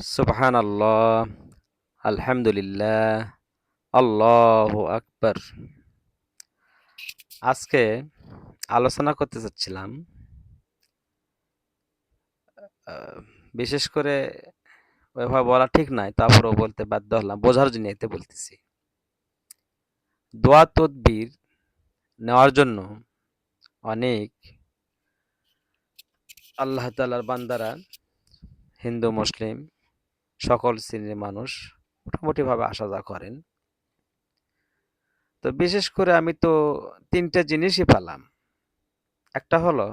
সুবহান আল্লাহ আলহামদুলিল্লাহ, আল্লাহ আকবার। আজকে আলোচনা করতে চাচ্ছিলাম বিশেষ করে ওইভাবে বলা ঠিক নাই, তারপরেও বলতে বাধ্য হলাম, বোঝার জন্য এতে বলতেছি। দোয়া তদবির নেওয়ার জন্য অনেক আল্লাহ তাআলার বান্দারা হিন্দু, মুসলিম সকল শ্রেণির মানুষ মোটামুটি ভাবে আসা যাওয়া করেন। তো বিশেষ করে আমি তো তিনটা জিনিসই পেলাম। একটা হলো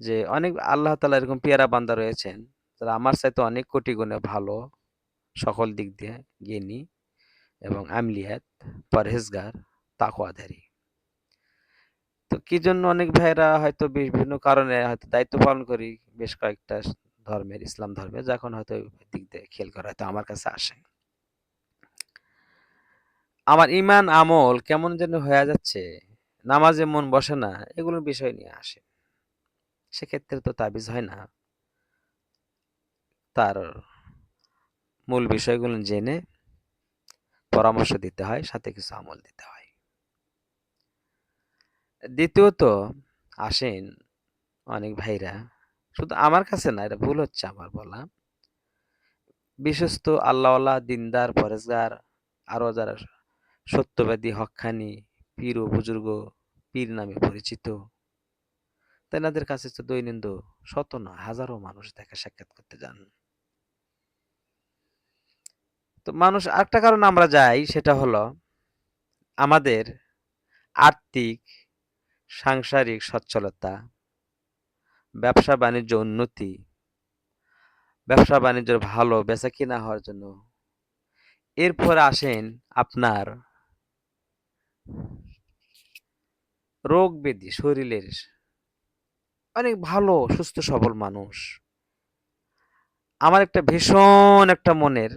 যে অনেক আল্লাহ তাআলা এরকম পেয়ারা বান্দা রয়েছেন, যারা আমার চাইতে অনেক কোটি গুণে ভালো সকল দিক দিয়ে জ্ঞানী এবং আমলিয়াত, পরহেজগার, তাকওয়াধারী। তো কি জন্য অনেক ভাইরা হয়তো বিভিন্ন কারণে হয়তো দায়িত্ব পালন করি, বেশ কয়েকটা ধর্মের, ইসলাম ধর্মের যখন হয়তো দিক খেয়াল করা হয়তো আমার কাছে আসে। আমার ইমান, আমল কেমন যেন হয়ে যাচ্ছে, নামাজে মন বসে না এগুলোর বিষয় নিয়ে আসে। সেক্ষেত্রে তো তাবিজ হয় না। তার মূল বিষয়গুলো জেনে পরামর্শ দিতে হয়, সাথে কিছু আমল দিতে হয়। দ্বিতীয়ত আসেন অনেক ভাইরা শুধু আমার কাছে না, এটা ভুল হচ্ছে আমার বলা। বিশ্বস্ত আল্লাহওয়ালা, দিনদার, পরেজগার আরও যারা সত্যবাদী হক্কানি পীর ও বুজুর্গ, পীর নামে পরিচিত, তেনাদের কাছে তো দৈনন্দ শত না, হাজারো মানুষ দেখা সাক্ষাৎ করতে যান। তো মানুষ আরেকটা কারণ আমরা যাই, সেটা হলো আমাদের আর্থিক, সাংসারিক সচ্ছলতা। ব্যবসা বাণিজ্য উন্নতি। ব্যবসা বাণিজ্যের ভালো বেচা কিনা হওয়ার জন্য। এরপর আসেন আপনার রোগ ব্যাধি, শরীরের অনেক ভালো, সুস্থ, সবল মানুষ। আমার একটা ভীষণ একটা মনের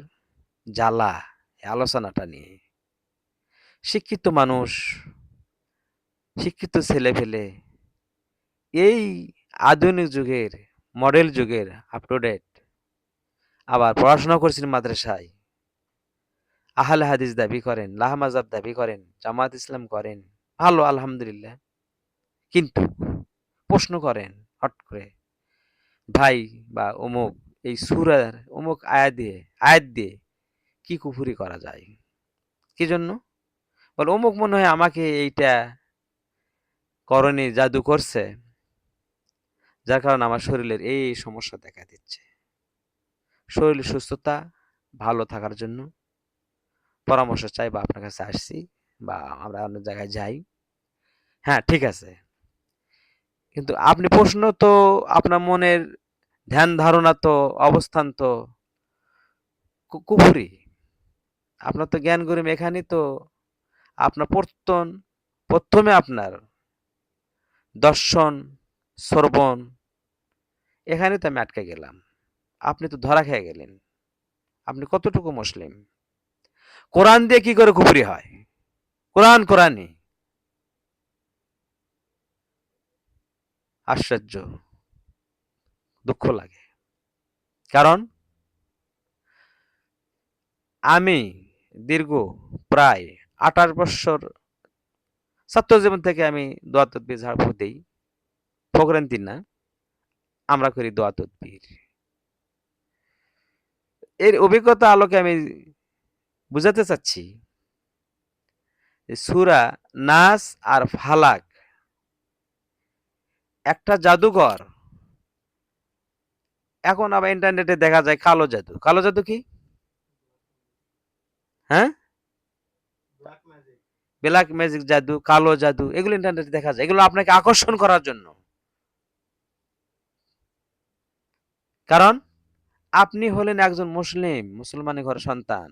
জ্বালা আলোচনাটা নিয়ে। শিক্ষিত মানুষ, শিক্ষিত ছেলে ফেলে এই আধুনিক যুগের মডেল যুগের আপ টু ডেট আবার পড়াশোনা করছেন মাদ্রাসায়। আহলে হাদিস দাবি করেন লাহমাজাব দাবি করেন জামাত ইসলাম করেন। ভালো, আলহামদুলিল্লাহ। কিন্তু প্রশ্ন করেন হট করে, ভাই বা অমুক এই সুরার অমুক আয়া দিয়ে, আয়াত দিয়ে কি কুফুরি করা যায়? কি জন্য? বল, অমুক মনে হয় আমাকে এইটা করণী জাদু করছে। যার কারণে আমার শরীরের এই সমস্যা দেখা দিচ্ছে। শরীর সুস্থতা, ভালো থাকার জন্য পরামর্শ চাই বা আপনার কাছে আসছি বা আমরা অন্য জায়গায় যাই। হ্যাঁ ঠিক আছে। কিন্তু আপনি প্রশ্ন তো, আপনার মনের ধ্যান ধারণা তো, অবস্থান তো কুফুরি। আপনার তো জ্ঞান গরিম এখানে তো, আপনার প্রত্যন, প্রথমে আপনার দর্শন, শ্রবণ এখানে তো আমি আটকে গেলাম। আপনি তো ধরা খেয়ে গেলেন। আপনি কতটুকু মুসলিম? কোরআন দিয়ে কি করে কুফরি হয়? কোরআন, কোরআনই। আশ্চর্য। দুঃখ লাগে। কারণ আমি দীর্ঘ প্রায় আঠাশ বছর ছাত্র জীবন থেকে আমি দোয়া ঝাড়ফুঁক দিই। ফকরান্তি না। আমরা করি দোয়া তদবির। এর অভিজ্ঞতা আলোকে আমি বুঝাতে চাচ্ছি সুরা নাস আর ফালাক একটা জাদুঘর। এখন আবার ইন্টারনেটে দেখা যায় কালো জাদু। কালো জাদু কি? হ্যাঁ? ব্ল্যাক ম্যাজিক জাদু কালো জাদু এগুলো ইন্টারনেটে দেখা যায়। এগুলো আপনাকে আকর্ষণ করার জন্য। কারণ আপনি হলেন একজন মুসলিম, মুসলমানের ঘরের সন্তান।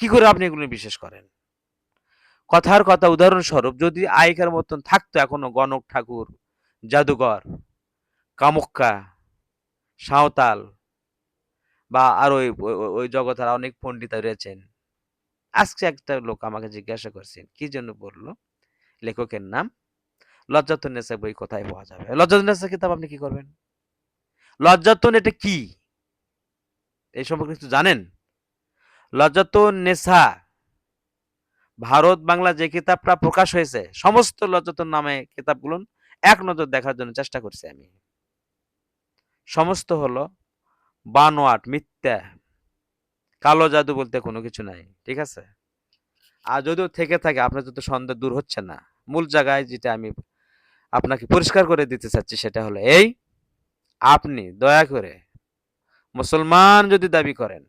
কি করে আপনি এগুলো বিশ্বাস করেন? কথার কথা উদাহরণস্বরূপ, যদি আইকার মতন থাকতো এখনও গণক, ঠাকুর, জাদুঘর, কামক্কা, সাঁওতাল বা আর ওই জগতের অনেক পণ্ডিত রয়েছেন। আজকে একটা লোক আমাকে জিজ্ঞাসা করছেন, কি জন্য বলল লেখকের নাম? লজ্জাতুন্নেসা বই কোথায় পাওয়া যাবে? লজ্জাতুন্নেসা কিতাব আপনি কি করবেন? লজ্জাতুন এটা কি? এই সম্পর্কে কিছু জানেন? লজ্জাতুন নেসা ভারত বাংলা যে কিতাবটা প্রকাশ হয়েছে, সমস্ত লজ্জাতুন নামে কিতাবগুলো এক নজর দেখার জন্য চেষ্টা করছি আমি। সমস্ত হলো বানোয়াট, মিথ্যা, কালো জাদু বলতে কোনো কিছু নাই, ঠিক আছে? আর যদিও থেকে থাকে, আপনার যত সন্দেহ দূর হচ্ছে না, মূল জায়গায় যেটা আমি আপনাকে পরিষ্কার করে দিতে চাচ্ছি সেটা হলো এই আপনি দয়া করে মুসলমান যদি দাবি করেন,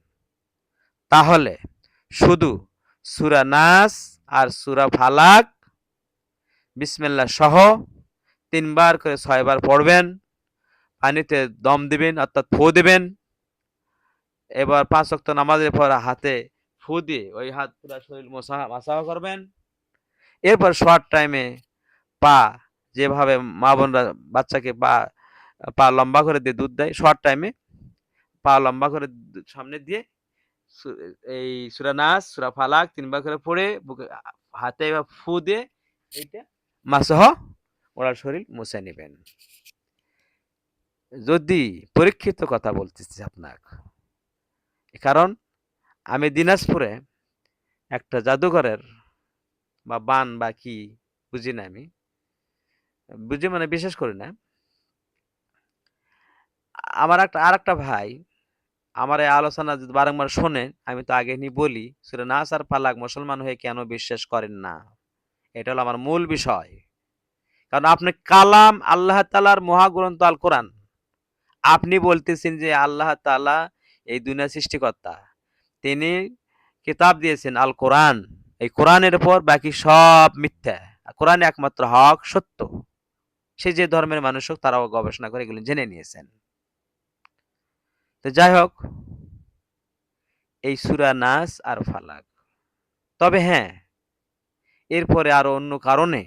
তাহলে শুধু সুরা নাস আর সুরা ফালাক, বিসমিল্লা সহ তিনবার করে ছয়বার পড়বেন, পানিতে দম দিবেন, অর্থাৎ ফু দিবেন। এবার পাঁচ ওয়াক্ত নামাজের পর হাতে ফু দিয়ে ওই হাত পুরা শরীর মশা মাসাহ করবেন। এরপর শর্ট টাইমে পা যেভাবে মা বোনরা বাচ্চাকে পা পা লম্বা করে দিয়ে দুধ দেয় শর্ট টাইমে পা লম্বা করে সামনে দিয়ে এই সুরা নাস, সুরা ফালাক তিনবার করে পড়ে, বুকে হাতে এবার ফু দিয়ে এইটা মাসহ ওনার শরীর মুছে নেবেন। যদি পরীক্ষিত কথা বলতেছি আপনার কারণ আমি দিনাজপুরে একটা জাদুঘরের বা বান বা কি বুঝি না আমি, বুঝি মানে বিশেষ করি না আমার একটা আর একটা ভাই, আমার এই আলোচনা যদি বারংবার শোনেন, আমি তো আগে নি বলি, সুরে নাস আর পালাক মুসলমান হয়ে কেন বিশ্বাস করেন না? এটা হলো আমার মূল বিষয়। কারণ আপনি কালাম আল্লাহ তালার মহাগ্রন্থ আল কোরআন আপনি বলতেছেন যে আল্লাহ তালা এই দুনিয়া সৃষ্টিকর্তা। তিনি কিতাব দিয়েছেন আল কোরআন এই কোরআনের উপর বাকি সব মিথ্যা। কোরআন একমাত্র হক, সত্য। সে যে ধর্মের মানুষ হোক, তারাও গবেষণা করে এগুলো জেনে নিয়েছেন। তো যাই হোক এই সুরা নাস আর ফালাক। তবে হ্যাঁ এরপরে আরও অন্য কারণে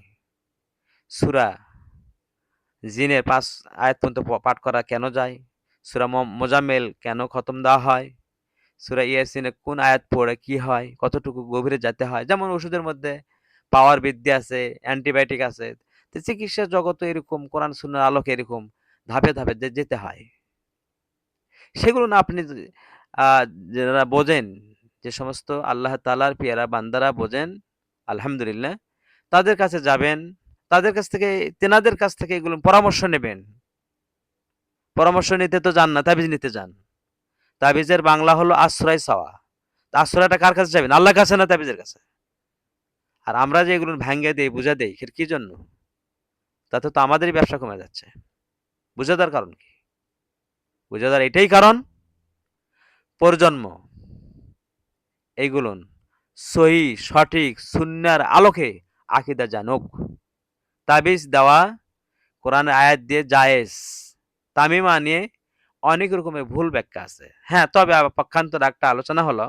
সুরা জিনের পাঁচ আয়াত পর্যন্ত পাঠ করা কেন যায়? সুরা মোজামেল কেন খতম দেওয়া হয়? সুরা ইয়াসিনে কোন আয়াত পড়ে কি হয়? কতটুকু গভীরে যেতে হয়? যেমন ওষুধের মধ্যে পাওয়ার বৃদ্ধি আছে, অ্যান্টিবায়োটিক আছে চিকিৎসা জগতে এরকম, কোরআন সুন্নার আলোকে এরকম ধাপে ধাপে যেতে হয়। সেগুলো না আপনি যারা বোঝেন, যে সমস্ত আল্লাহ তালার পিয়ারা বান্দারা বোঝেন, আলহামদুলিল্লাহ, তাদের কাছে যাবেন, তাদের কাছ থেকে, তেনাদের কাছ থেকে এগুলো পরামর্শ নেবেন। পরামর্শ নিতে তো যান না, তাবিজ নিতে যান। তাবিজের বাংলা হলো আশ্রয় চাওয়া। আশ্রয়টা কার কাছে যাবেন আল্লাহর কাছে না তাবিজের কাছে? আর আমরা যে এগুলো ভাঙ্গে দেই বুঝা দেই, এর কি জন্য? তাতে তো আমাদেরই ব্যবসা কমে যাচ্ছে। বুঝাদার কারণ কি? বুঝাদার এটাই কারণ প্রজন্ম। এইগুলো সহি, সঠিক, সুন্নার আলোকে আকিদা জানুক। তাবিজ দেওয়া কোরআনের আয়াত দিয়ে জায়েজ। তামিমা নিয়ে অনেক রকমের ভুল ব্যাখ্যা আছে। হ্যাঁ তবে পক্ষান্তর একটা আলোচনা হলো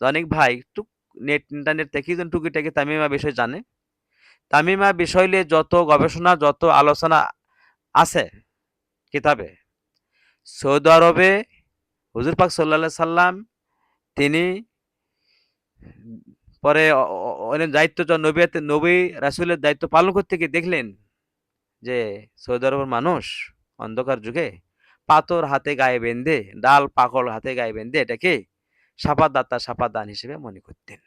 অনেক ভাই টুক নেট ইন্টারনেট থেকে কিন্তু টুকিটাকি তামিমা বিষয় জানে। তামিমা বিষয় নিয়ে যত গবেষণা, যত আলোচনা আছে কিতাবে সৌদি আরবে হুজুর পাক সাল্লাহ সাল্লাম তিনি পরে অনেক দায়িত্ব য- নবী রাসুলের দায়িত্ব পালন করতে গিয়ে দেখলেন যে সৌদি আরবের মানুষ অন্ধকার যুগে পাথর হাতে গায়ে বেঁধে, ডাল পাকড় হাতে গায়ে বেঁধে এটাকে সাপা দাতা সাপা দান হিসেবে মনে করতেন।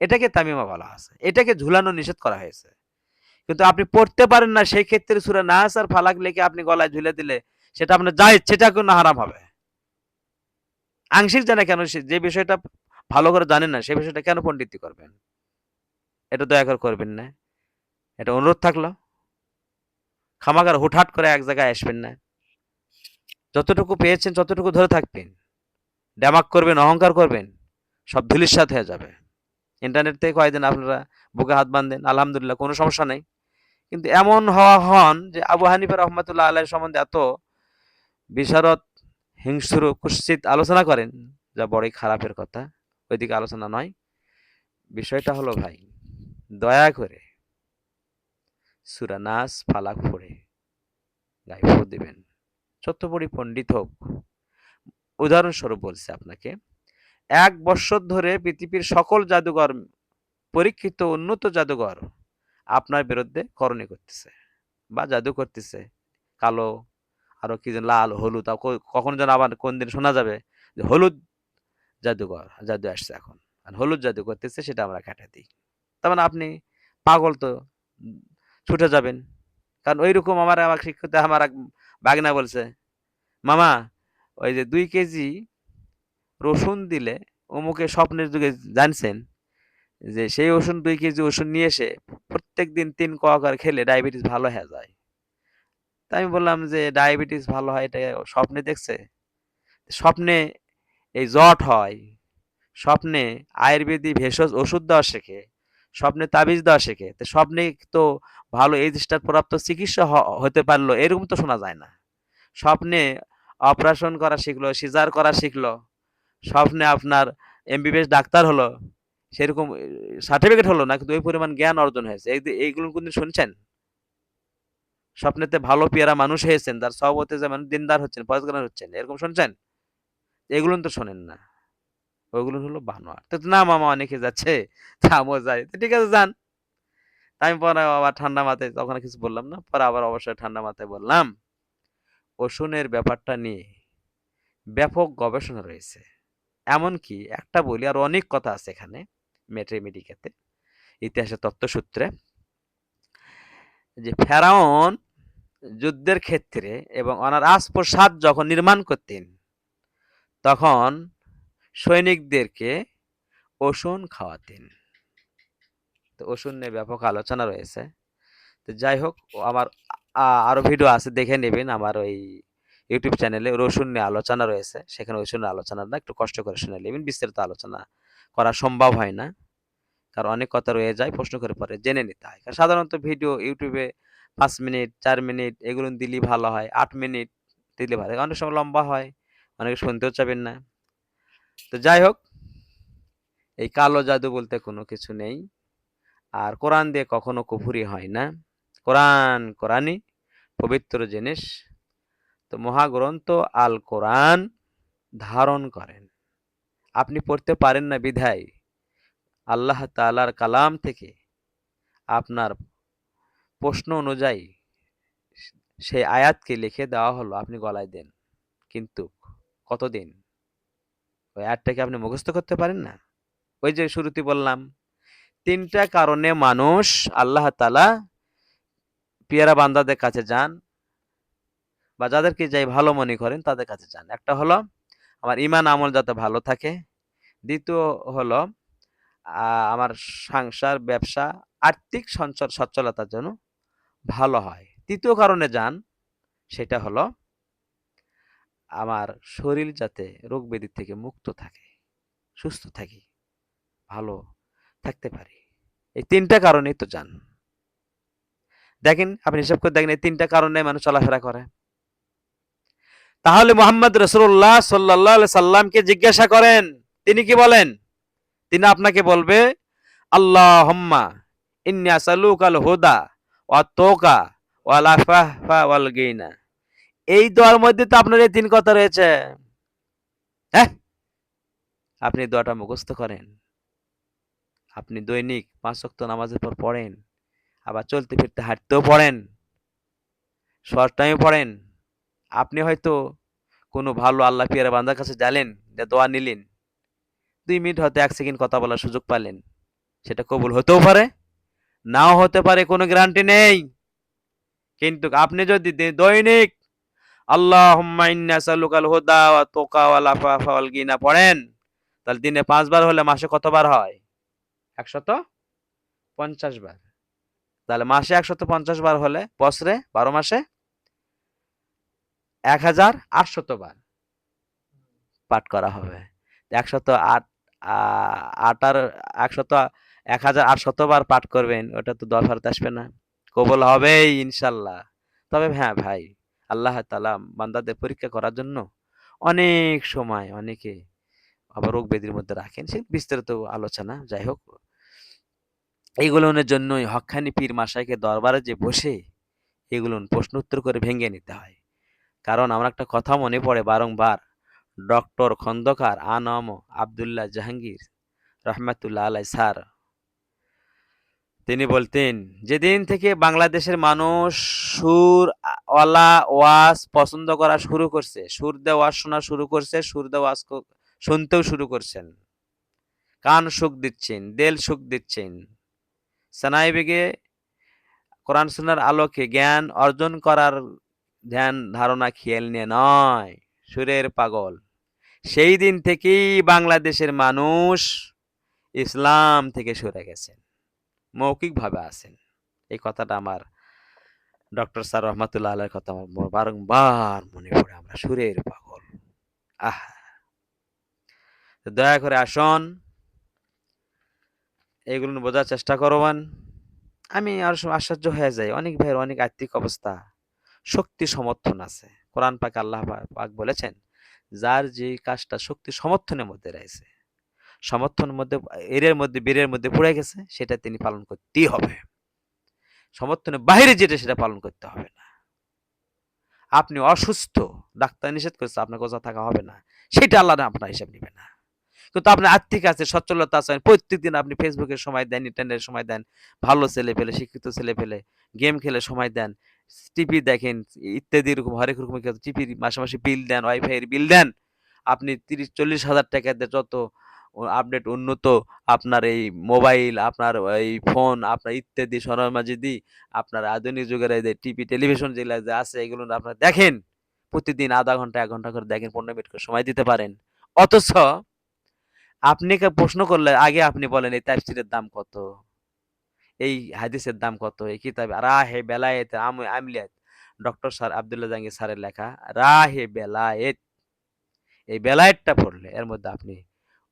এটাকে তামিমা বলা আছে এটাকে ঝুলানো নিষেধ করা হয়েছে। কিন্তু আপনি পড়তে পারেন না সেই ক্ষেত্রে সুরা নাস আর ফালাক লেগে আপনি গলায় ঝুলে দিলে সেটা আপনার যায় সেটা কোনো হারাম হবে। আংশিক জানে কেন যে বিষয়টা ভালো করে জানেন না, সেই বিষয়টা কেন পণ্ডিতি করবেন? এটা দয়া করে করবেন না। এটা অনুরোধ থাকল। খামাকার হুটহাট করে এক জায়গায় আসবেন না। যতটুকু পেয়েছেন ততটুকু ধরে থাকবেন। ড্যামাক করবেন, অহংকার করবেন, সব ধুলির সাথে হয়ে যাবে। ইন্টারনেট থেকে কয়েকদিন আপনারা বুকে হাত বাঁধেন, আলহামদুলিল্লাহ, কোনো সমস্যা নেই। কিন্তু এমন হওয়া হন যে আবু হানিফা রহমতুল্লাহ আল্লাহ সম্বন্ধে এত বিশারদ হিংস্র কুৎসিত আলোচনা করেন, যা বড়ই খারাপের কথা। ওইদিকে আলোচনা নয়, বিষয়টা হলো ভাই, দয়া করে সুরানাস ফালাক পড়ে, গায়ে ফু দিবেন। চত্বপড়ি পণ্ডিত হোক। উদাহরণস্বরূপ বলছে আপনাকে, এক বছর ধরে পৃথিবীর সকল জাদুঘর, পরীক্ষিত উন্নত জাদুঘর আপনার বিরুদ্ধে করণী করতেছে, বা জাদু করতেছে, কালো আরও কি লাল, হলুদ কখন যেন আবার কোন দিন শোনা যাবে যে হলুদ জাদুঘর, জাদু আসছে এখন। আর হলুদ জাদু করতেছে সেটা আমরা কাটা দিই। তার মানে আপনি পাগল তো, ছুটে যাবেন। কারণ ওইরকম আমার আমার শিক্ষিত আমার এক বাগনা বলছে, মামা, ওই যে দুই কেজি রসুন দিলে অমুকে স্বপ্নের যুগে জানছেন যে সেই ওষুধ দুই কেজি ওষুধ নিয়ে এসে প্রত্যেক দিন তিন কোয়া খেলে ডায়াবেটিস ভালো হয়ে যায়। তাই আমি বললাম যে, ডায়াবেটিস ভালো হয়, এটা স্বপ্নে দেখছে? স্বপ্নে এই জট হয়, স্বপ্নে আয়ুর্বেদিক ভেষজ ওষুধ দেওয়া শেখে, স্বপ্নে তাবিজ দেওয়া শেখে, তো স্বপ্নে তো ভালো এই জিনিসটার প্রাপ্ত চিকিৎসা হতে পারল, এরকম তো শোনা যায় না। স্বপ্নে অপারেশন করা শিখলো, সিজার করা শিখলো, স্বপ্নে আপনার এমবিবিএস ডাক্তার হলো, সেরকম সার্টিফিকেট হলো না কিন্তু ওই পরিমাণ জ্ঞান অর্জন হয়েছে? এইগুলো কোনদিন শুনছেন? স্বপ্নেতে ভালো পেয়ারা মানুষ হয়েছেন, তার সহবতে যেমন দিনদার হচ্ছেন পয়সগার হচ্ছেন, এরকম শুনছেন? এগুলো তো শোনেন না। ওইগুলো হলো বানোয়ার। তো না মামা, অনেকে যাচ্ছে থামও যায়। তো ঠিক আছে, যান। আমি পরে আবার ঠান্ডা মাথায়, তখন কিছু বললাম না, পরে আবার অবশ্যই ঠান্ডা মাথায় বললাম। ওষুনের ব্যাপারটা নিয়ে ব্যাপক গবেষণা রয়েছে। এমনকি একটা বলি, আর অনেক কথা আছে এখানে মেট্রেমেডিকাতে ইতিহাসের তত্ত্বসূত্রে। যে ফেরাউন যুদ্ধের ক্ষেত্রে এবং ওনার রাজপ্রসাদ যখন নির্মাণ করতেন, তখন সৈনিকদেরকে ওষুন খাওয়াতেন। তো ওষুন নিয়ে ব্যাপক আলোচনা রয়েছে। তো যাই হোক আমার আ- আরও ভিডিও আছে, দেখে নেবেন। আমার ওই ইউটিউব চ্যানেলে রসুন নিয়ে আলোচনা রয়েছে। সেখানে রসুনের আলোচনাটা একটু কষ্ট করে শুনে নেবেন। বিস্তারিত আলোচনা করা সম্ভব হয় না। কারণ অনেক কথা রয়ে যায়, প্রশ্ন করে পরে জেনে নিতে হয়। কারণ সাধারণত ভিডিও ইউটিউবে পাঁচ মিনিট, চার মিনিট এগুলো দিলেই ভালো হয়, আট মিনিট দিলে ভালো হয়। অনেক সময় লম্বা হয়, অনেকে শুনতেও চাবেন না। তো যাই হোক, এই কালো জাদু বলতে কোনো কিছু নেই। আর কোরআন দিয়ে কখনো কুফুরি হয় না। কোরআন কোরআনই পবিত্র জিনিস। তো মহাগ্রন্থ আল কোরআন ধারণ করেন। আপনি পড়তে পারেন না বিধায়। আল্লাহ তাআলার কালাম থেকে আপনার প্রশ্ন অনুযায়ী সেই আয়াতকে লিখে দেওয়া হলো, আপনি গলায় দেন। কিন্তু কতদিন? ওই আয়াতটাকে আপনি মুখস্থ করতে পারেন না? ওই যে শুরুতে বললাম, তিনটা কারণে মানুষ আল্লাহ তালা পিয়ারা বান্দাদের কাছে যান বা যাদেরকে যাই ভালো মনে করেন তাদের কাছে যান। একটা হলো, আমার ইমান আমল যাতে ভালো থাকে। দ্বিতীয় হলো আমার সংসার, ব্যবসা, আর্থিক সঞ্চল সচ্ছলতার জন্য ভালো হয়। তৃতীয় কারণে যান, সেটা হলো আমার শরীর যাতে রোগ ব্যাধি থেকে মুক্ত থাকে, সুস্থ থাকি, ভালো থাকতে পারি। এই তিনটা কারণেই তো যান। দেখেন, আপনি হিসাব করে দেখেন, এই তিনটা কারণে মানুষ চলাফেরা করে। তাহলে মোহাম্মদ রসুল্লাহ সাল্লাহ সাল্লামকে জিজ্ঞাসা করেন, তিনি কি বলেন? তিনি আপনাকে বলবে আল্লাহ হম্মা ইন্না সালুকাল হুদা ওয়া তোকা ওয়াল ওয়াল এই দোয়ার মধ্যে তো আপনার এই তিন কথা রয়েছে। হ্যাঁ? আপনি দোয়াটা মুখস্থ করেন। আপনি দৈনিক পাঁচ ওয়াক্ত নামাজের পর পড়েন, আবার চলতে ফিরতে হাঁটতেও পড়েন, শর্ট টাইমে পড়েন। আপনি হয়তো কোনো ভালো আল্লাহ পিয়ারা বান্দার কাছে জানেন যে দোয়া নিলেন। দুই মিনিট হয়তো এক সেকেন্ড কথা বলার সুযোগ পালেন। সেটা কবুল হতেও পারে নাও হতে পারে কোনো গ্যারান্টি নেই। কিন্তু আপনি যদি দৈনিক আল্লাহ সালুকাল হুদা তোকা ওয়াল গিনা পড়েন তাহলে দিনে পাঁচবার হলে মাসে কতবার হয়? একশত পঞ্চাশ বার। তাহলে মাসে একশত পঞ্চাশ বার হলে বছরে বারো মাসে এক হাজার আটশত বার পাঠ করা হবে। একশত আট আ- আট আর একশত এক হাজার আটশত বার পাঠ করবেন, ওটা তো হাজার আসবে না। কবল হবেই, ইনশাল্লাহ। তবে হ্যাঁ ভাই, আল্লাহ তালা বান্দাদের পরীক্ষা করার জন্য অনেক সময় অনেকে আবার রোগ বেদির মধ্যে রাখেন। সে বিস্তারিত আলোচনা, যাই হোক। এইগুলোর জন্যই হক্কানি পীর মাসাইকে দরবারে যে বসে, এগুলো প্রশ্ন উত্তর করে ভেঙে নিতে হয়। কারণ আমার একটা কথা মনে পড়ে বারংবার ডক্টর খন্দকার আনম আবদুল্লাহ জাহাঙ্গীর রহমাতুল্লাহ আলাই স্যার। তিনি বলতেন, যেদিন থেকে বাংলাদেশের মানুষ সুর ওয়ালা ওয়াজ পছন্দ করা শুরু করছে, সুর ওয়াজ শোনা শুরু করছে, সুর ওয়াজ শুনতেও শুরু করছেন। কান সুখ দিচ্ছেন, দেল সুখ দিচ্ছেন। সানাই বেগে কোরআন সুন্নার আলোকে জ্ঞান অর্জন করার ধ্যান, ধারণা খেয়াল নিয়ে নয়। সুরের পাগল। সেই দিন থেকেই বাংলাদেশের মানুষ ইসলাম থেকে সরে গেছেন, মৌখিকভাবে আছেন। এই কথাটা আমার ডক্টর স্যার রহমাতুল্লাহ আলের কথা আমার বারংবার মনে পড়ে, আমরা সুরের পাগল। আহ। দয়া করে আসন, এগুলো বোঝার চেষ্টা করবান। আমি আর আশ্চর্য হয়ে যাই, অনেক ভাইয়ের অনেক আর্থিক অবস্থা। শক্তি সমর্থন আছে। কোরআন পাক আল্লাহ পাক বলেছেন, যার যে কাজটা শক্তি সমর্থনের মধ্যে রয়েছে সমর্থনের মধ্যে, এরের মধ্যে, বীরের মধ্যে পড়ে গেছে, সেটা তিনি পালন করতেই হবে। সমর্থনের বাইরে যেটা, সেটা পালন করতে হবে না। আপনি অসুস্থ, ডাক্তার নিষেধ করেছে, আপনার গোজা থাকা হবে না, সেটা আল্লাহ আপনার হিসাব নেবে না। কিন্তু আপনার আর্থিক আছে, সচ্ছলতা আছে, প্রত্যেকদিন আপনি ফেসবুকে সময় দেন ইন্টারনেটে সময় দেন, ভালো ছেলে পেলে, শিক্ষিত ছেলে পেলে গেম খেলে সময় দেন টিভি দেখেন, ইত্যাদি এরকম, হরেক রকম টিভির মাসে মাসে বিল দেন ওয়াইফাই এর বিল দেন। আপনি তিরিশ, চল্লিশ হাজার টাকাতে যত আপডেট উন্নত আপনার এই মোবাইল আপনার এই ফোন আপনার ইত্যাদি সরঞ্জামাদি আপনার আধুনিক যুগের এই যে টিভি টেলিভিশন যেগুলো যে আছে, এগুলো আপনারা দেখেন। প্রতিদিন আধা ঘণ্টা, এক ঘণ্টা করে দেখেন, পনেরো মিনিট করে সময় দিতে পারেন। অথচ, আপনি প্রশ্ন করলে, আগে আপনি বলেন এই তাফসিরের দাম কত? এই হাদিসের দাম কত? এই কিতাবে, রাহে বেলায়েত আম আমলিয়াত। ডক্টর স্যার আব্দুল্লাহ জাহাঙ্গীর স্যারের লেখা, রাহে বেলায়েত। এই বেলায়েতটা পড়লে এর মধ্যে আপনি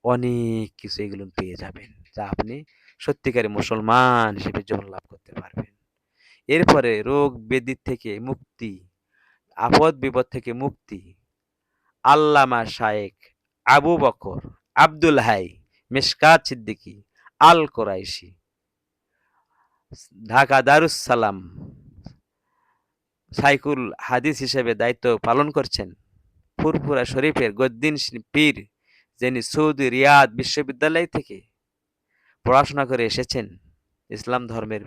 অনেক কিছু এগুলো পেয়ে যাবেন, যা আপনি সত্যিকারী মুসলমান হিসেবে জীবন লাভ করতে পারবেন। এরপরে রোগ ব্যাধি থেকে মুক্তি, আপদ বিপদ থেকে মুক্তি। আল্লামা শায়েক আবু বকর, আব্দুল হাই, মিশকাত সিদ্দিকী আল কোরাইশি ঢাকা দারুস সালাম সাইকুল হাদিস হিসেবে দায়িত্ব পালন করছেন ফুরফুরা শরীফের গদ্দিন পীর, যিনি সৌদি রিয়াদ বিশ্ববিদ্যালয় থেকে পড়াশোনা করে এসেছেন। ইসলাম ধর্মের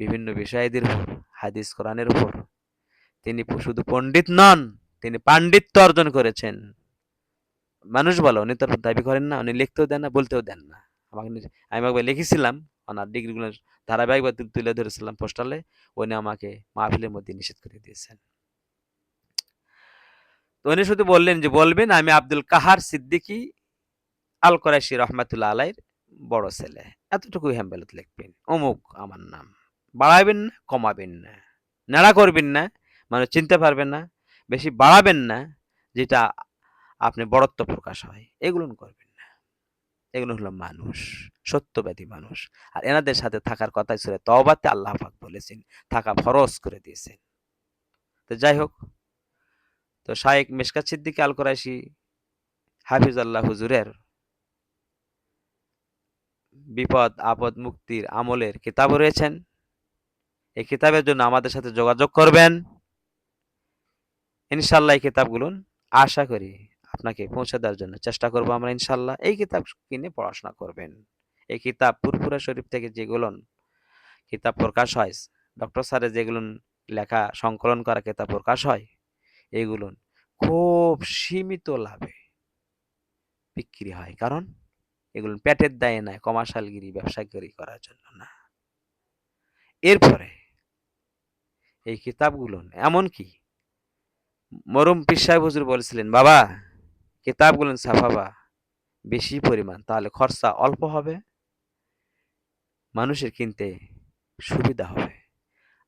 বিভিন্ন বিষয়াদির উপর হাদিস কোরআনের উপর। তিনি শুধু পণ্ডিত নন, তিনি পাণ্ডিত্য অর্জন করেছেন। মানুষ বলো, উনি তো দাবি করেন না, উনি লিখতেও দেন না, বলতেও দেন না। আমাকে আমি একবার লিখেছিলাম ওনার ডিগ্রিগুলো ধারাবাহিকভাবে তুলে- ধরেছিলাম পোস্টালে উনি আমাকে মাহফিলের মধ্যে নিষেধ করে দিয়েছেন। উনি শুধু বললেন যে, বলবেন, আমি আব্দুল কাহার সিদ্দিকী আল কোরাইশি রহমাতুল্লাহ আলাইর বড় ছেলে। এতটুকুই হ্যাম্বেলত লিখবেন। অমুক আমার নাম। বাড়াবেন না, কমাবেন না। নেড়া করবেন না মানে চিনতে পারবেন না। বেশি বাড়াবেন না, যেটা আপনি বড়ত্ব প্রকাশ হয়। এগুলো করবেন। এগুলো হলো মানুষ, সত্যবাদী মানুষ। আর এনাদের সাথে থাকার কথাই ছিল তওবাতে আল্লাহ পাক বলেছেন, থাকা ফরজ করে দিয়েছেন। তো যাই হোক, তো শায়েক মেশকাত সিদ্দিক আল কোরাইশি হাফিজ আল্লাহ হুজুরের বিপদ, আপদ মুক্তির আমলের কিতাব রয়েছেন। এই কিতাবের জন্য আমাদের সাথে যোগাযোগ করবেন। ইনশাল্লাহ এই কিতাবগুলো আশা করি আপনাকে পৌঁছে দেওয়ার জন্য চেষ্টা করব আমরা ইনশাল্লাহ। এই কিতাব কিনে পড়াশোনা করবেন। এই কিতাব পুরপুরা শরীফ থেকে যেগুলো কিতাব প্রকাশ হয়, ডক্টর স্যারের যেগুলো লেখা, সংকলন করা কিতাব প্রকাশ হয়, এগুলো খুব সীমিত লাভে বিক্রি হয়। কারণ এগুলো পেটের দায়ে নয়, কমার্শালগিরি, ব্যবসাগিরি করার জন্য না। এরপরে এই কিতাবগুলো এমনকি মরম পীর সাহেব হুজুর বলেছিলেন, বাবা কিতাবগুলো ছাপাবা বেশি পরিমাণ, তাহলে খরচা অল্প হবে, মানুষের কিনতে সুবিধা হবে।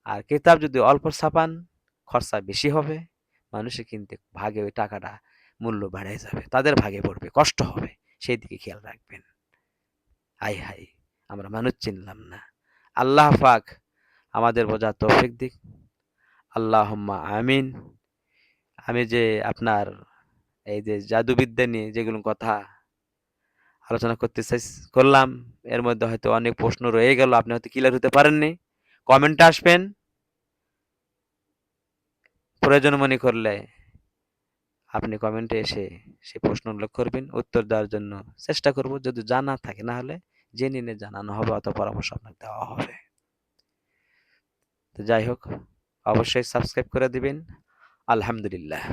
আর কিতাব যদি অল্প ছাপান, খরচা বেশি হবে, মানুষের কিনতে ভাগে ওই টাকাটা মূল্য বেড়ে যাবে, তাদের ভাগে পড়বে, কষ্ট হবে, সেই দিকে খেয়াল রাখবেন। হাই হাই, আমরা মানুষ চিনলাম না। আল্লাহ পাক আমাদের বোঝা তৌফিক দিক। আল্লাহ আমিন। আমি যে আপনার এই যে জাদুবিদ্যা নিয়ে যেগুলো কথা আলোচনা করতে করলাম। এর মধ্যে হয়তো অনেক প্রশ্ন রয়ে গেল, আপনি হয়তো ক্লিয়ার হতে পারেননি। কমেন্টে আসবেন। প্রয়োজন মনে করলে আপনি কমেন্টে এসে সেই প্রশ্ন উল্লেখ করবেন, উত্তর দেওয়ার জন্য চেষ্টা করব। যদি জানা থাকে, না হলে জেনে নিয়ে জানানো হবে অথবা পরামর্শ আপনাকে দেওয়া হবে। তো যাই হোক, অবশ্যই সাবস্ক্রাইব করে দিবেন। আলহামদুলিল্লাহ।